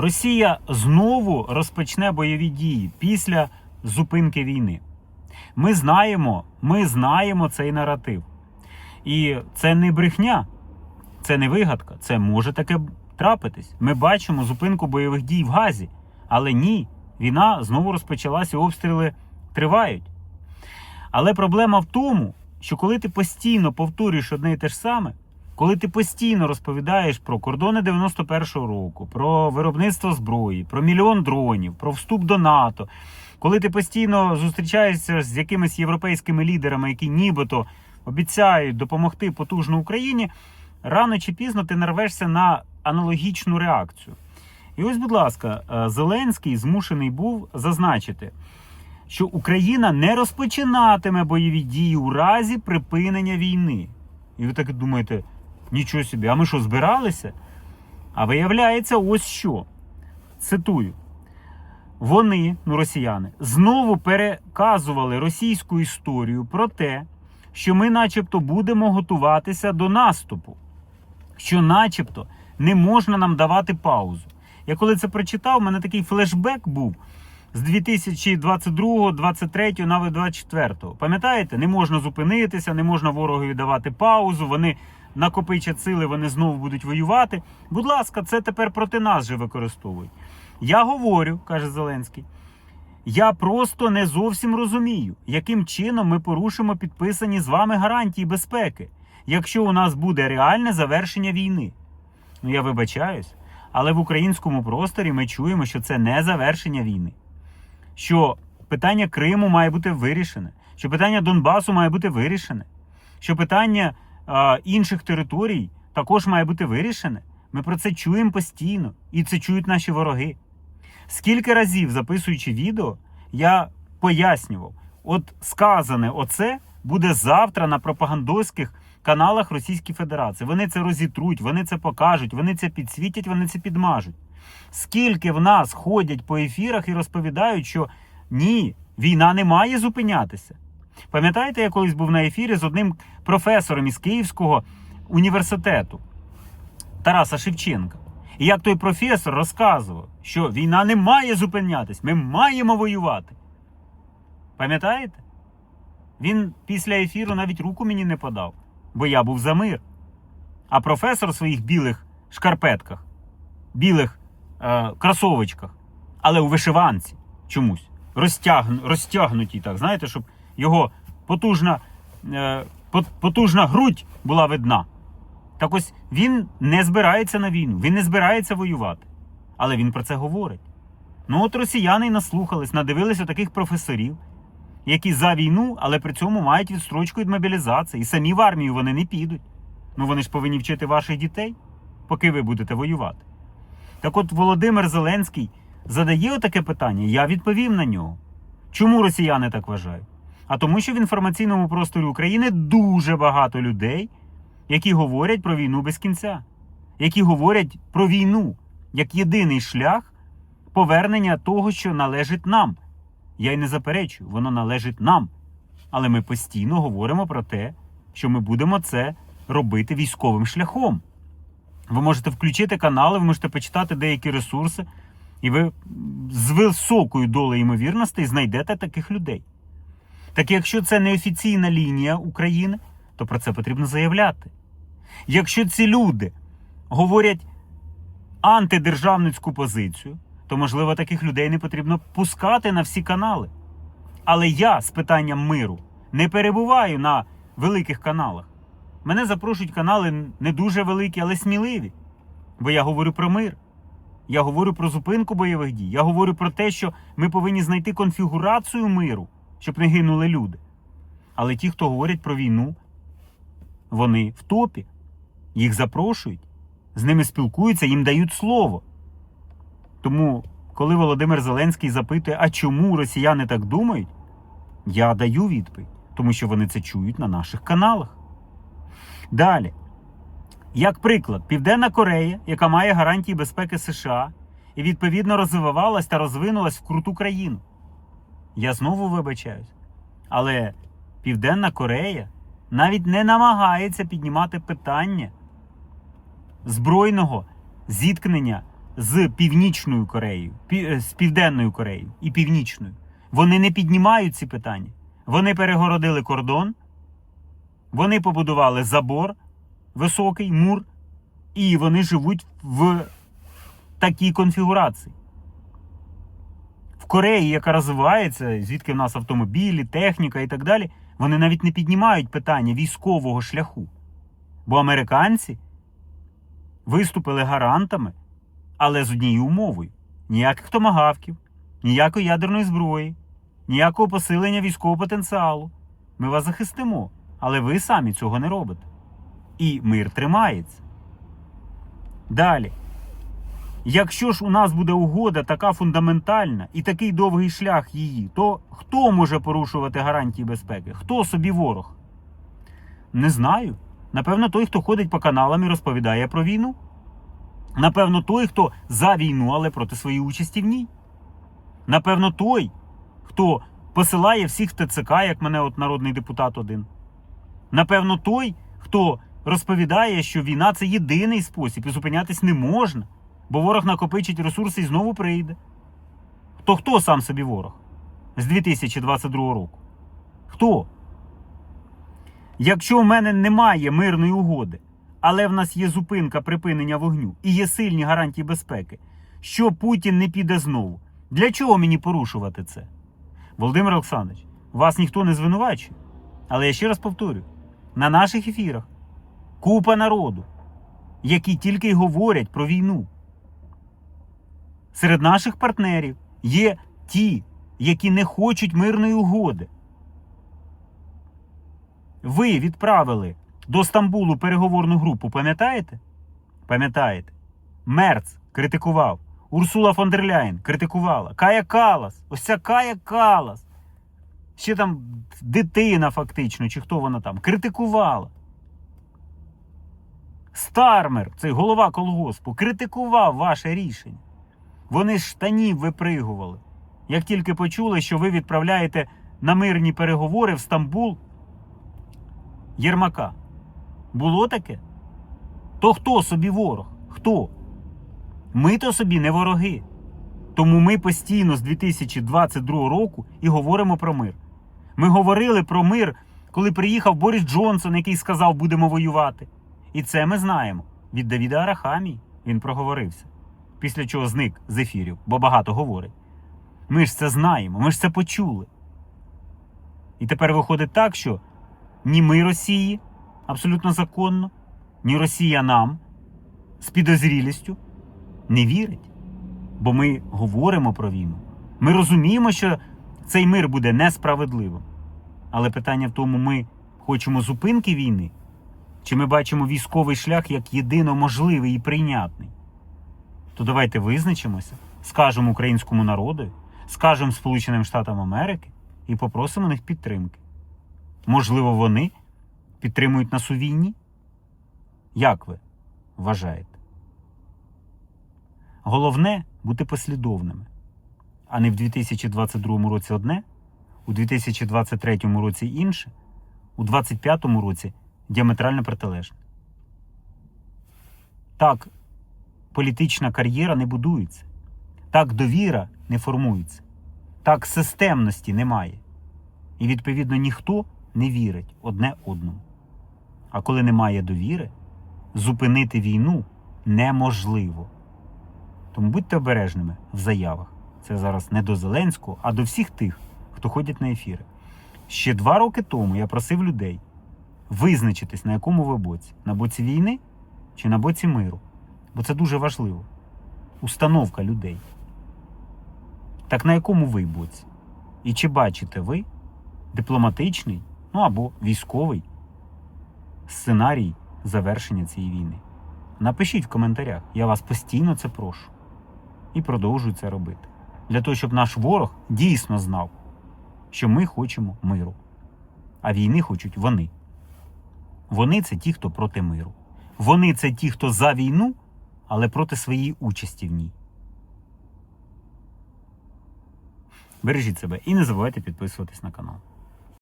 Росія знову розпочне бойові дії після зупинки війни. Ми знаємо, ми знаємо цей наратив. І це не брехня, це не вигадка, це може таке трапитись. Ми бачимо зупинку бойових дій в Газі, але ні, війна знову розпочалася, обстріли тривають. Але проблема в тому, що коли ти постійно повторюєш одне і те ж саме, коли ти постійно розповідаєш про кордони 91-го року, про виробництво зброї, про мільйон дронів, про вступ до НАТО, коли ти постійно зустрічаєшся з якимись європейськими лідерами, які нібито обіцяють допомогти потужно Україні, рано чи пізно ти нарвешся на аналогічну реакцію. І ось, будь ласка, е, Зеленський змушений був зазначити, що Україна не розпочинатиме бойові дії у разі припинення війни. І ви так думаєте, нічого собі, а ми що, збиралися? А виявляється, ось що. Цитую. Вони, ну росіяни, знову переказували російську історію про те, що ми, начебто, будемо готуватися до наступу, що, начебто, не можна нам давати паузу. Я коли це прочитав, у мене такий флешбек був з 2022, 23, навіть 24. Пам'ятаєте, не можна зупинитися, не можна ворогові давати паузу. Вони накопичать сили, вони знову будуть воювати. Будь ласка, це тепер проти нас же використовують. Я говорю, каже Зеленський. Я просто не зовсім розумію, яким чином ми порушимо підписані з вами гарантії безпеки, якщо у нас буде реальне завершення війни. Ну я вибачаюсь, але в українському просторі ми чуємо, що це не завершення війни, що питання Криму має бути вирішене, що питання Донбасу має бути вирішене, що питання інших територій також має бути вирішене. Ми про це чуємо постійно, і це чують наші вороги. Скільки разів записуючи відео, я пояснював, от сказане оце буде завтра на пропагандистських каналах Російської Федерації. Вони це розітруть, вони це покажуть, вони це підсвітять, вони це підмажуть. Скільки в нас ходять по ефірах і розповідають, що ні, війна не має зупинятися. Пам'ятаєте, я колись був на ефірі з одним професором із Київського університету Тараса Шевченка. І як той професор розказував, що війна не має зупинятись, ми маємо воювати. Пам'ятаєте? Він після ефіру навіть руку мені не подав, бо я був за мир. А професор в своїх білих шкарпетках, білих е, кросовочках, але у вишиванці чомусь розтягну, розтягнутій, так, знаєте, щоб його потужна, е, потужна грудь була видна. Так ось він не збирається на війну, він не збирається воювати. Але він про це говорить. Ну от росіяни й наслухались, надивилися таких професорів, які за війну, але при цьому мають відстрочку від мобілізації. І самі в армію вони не підуть. Ну вони ж повинні вчити ваших дітей, поки ви будете воювати. Так от Володимир Зеленський задає отаке питання, я відповім на нього. Чому росіяни так вважають? А тому, що в інформаційному просторі України дуже багато людей, які говорять про війну без кінця, які говорять про війну як єдиний шлях повернення того, що належить нам. Я й не заперечую, воно належить нам. Але ми постійно говоримо про те, що ми будемо це робити військовим шляхом. Ви можете включити канали, ви можете почитати деякі ресурси, і ви з високою долею ймовірностей знайдете таких людей. Так якщо це не офіційна лінія України, то про це потрібно заявляти. Якщо ці люди говорять антидержавницьку позицію, то можливо таких людей не потрібно пускати на всі канали. Але я з питанням миру не перебуваю на великих каналах. Мене запрошують канали не дуже великі, але сміливі. Бо я говорю про мир. Я говорю про зупинку бойових дій. Я говорю про те, що ми повинні знайти конфігурацію миру, щоб не гинули люди. Але ті, хто говорять про війну, вони в топі. Їх запрошують, з ними спілкуються, їм дають слово. Тому, коли Володимир Зеленський запитує, а чому росіяни так думають, я даю відповідь, тому що вони це чують на наших каналах. Далі. Як приклад, Південна Корея, яка має гарантії безпеки США і відповідно розвивалась та розвинулась в круту країну. Я знову вибачаюсь. Але Південна Корея навіть не намагається піднімати питання збройного зіткнення з Північною Кореєю, е, з Південною Кореєю і Північною. Вони не піднімають ці питання. Вони перегородили кордон, вони побудували забор високий, мур, і вони живуть в такій конфігурації. Кореї, яка розвивається, звідки в нас автомобілі, техніка і так далі, вони навіть не піднімають питання військового шляху. Бо американці виступили гарантами, але з однією умовою: ніяких томагавків, ніякої ядерної зброї, ніякого посилення військового потенціалу. Ми вас захистимо, але ви самі цього не робите. І мир тримається. Далі. Якщо ж у нас буде угода така фундаментальна і такий довгий шлях її, то хто може порушувати гарантії безпеки? Хто собі ворог? Не знаю. Напевно, той, хто ходить по каналам і розповідає про війну. Напевно, той, хто за війну, але проти своєї участі в ній. Напевно, той, хто посилає всіх в ТЦК, як мене от народний депутат один. Напевно, той, хто розповідає, що війна це єдиний спосіб і зупинятись не можна, бо ворог накопичить ресурси і знову прийде. То хто сам собі ворог з 2022 року? Хто? Якщо в мене немає мирної угоди, але в нас є зупинка припинення вогню і є сильні гарантії безпеки, що Путін не піде знову. Для чого мені порушувати це? Володимир Олександрович, вас ніхто не звинувачує. Але я ще раз повторюю: на наших ефірах купа народу, які тільки й говорять про війну. Серед наших партнерів є ті, які не хочуть мирної угоди. Ви відправили до Стамбулу переговорну групу, пам'ятаєте? Пам'ятаєте? Мерц критикував. Урсула фон дер Ляєн критикувала. Кая Калас. Ось ця Кая Калас. Ще там дитина, фактично, чи хто вона там, критикувала. Стармер, цей голова колгоспу, критикував ваше рішення. Вони з штанів випригували. Як тільки почули, що ви відправляєте на мирні переговори в Стамбул Єрмака. Було таке? То хто собі ворог? Хто? Ми то собі не вороги. Тому ми постійно з 2022 року і говоримо про мир. Ми говорили про мир, коли приїхав Борис Джонсон, який сказав, будемо воювати. І це ми знаємо. Від Давіда Арахамії він проговорився. Після чого зник з ефірів, бо багато говорить. Ми ж це знаємо, ми ж це почули. І тепер виходить так, що ні ми Росії абсолютно законно, ні Росія нам з підозрілістю не вірить. Бо ми говоримо про війну. Ми розуміємо, що цей мир буде несправедливим. Але питання в тому, ми хочемо зупинки війни, чи ми бачимо військовий шлях як єдино можливий і прийнятний. То давайте визначимося, скажемо українському народу, скажемо Сполученим Штатам Америки і попросимо них підтримки. Можливо, вони підтримують нас у війні? Як ви вважаєте? Головне бути послідовними, а не в 2022 році одне, у 2023 році інше, у 2025 році діаметрально протилежне. Так, політична кар'єра не будується, так довіра не формується, так системності немає. І відповідно ніхто не вірить одне одному. А коли немає довіри, зупинити війну неможливо. Тому будьте обережними в заявах. Це зараз не до Зеленського, а до всіх тих, хто ходять на ефіри. Ще два роки тому я просив людей визначитись, на якому ви боці: на боці війни чи на боці миру. Бо це дуже важливо. Установка людей. Так на якому ви боці? І чи бачите ви дипломатичний, ну або військовий сценарій завершення цієї війни? Напишіть в коментарях, я вас постійно це прошу. І продовжую це робити. Для того, щоб наш ворог дійсно знав, що ми хочемо миру. А війни хочуть вони. Вони це ті, хто проти миру. Вони це ті, хто за війну, але проти своєї участі в ній. Бережіть себе і не забувайте підписуватись на канал.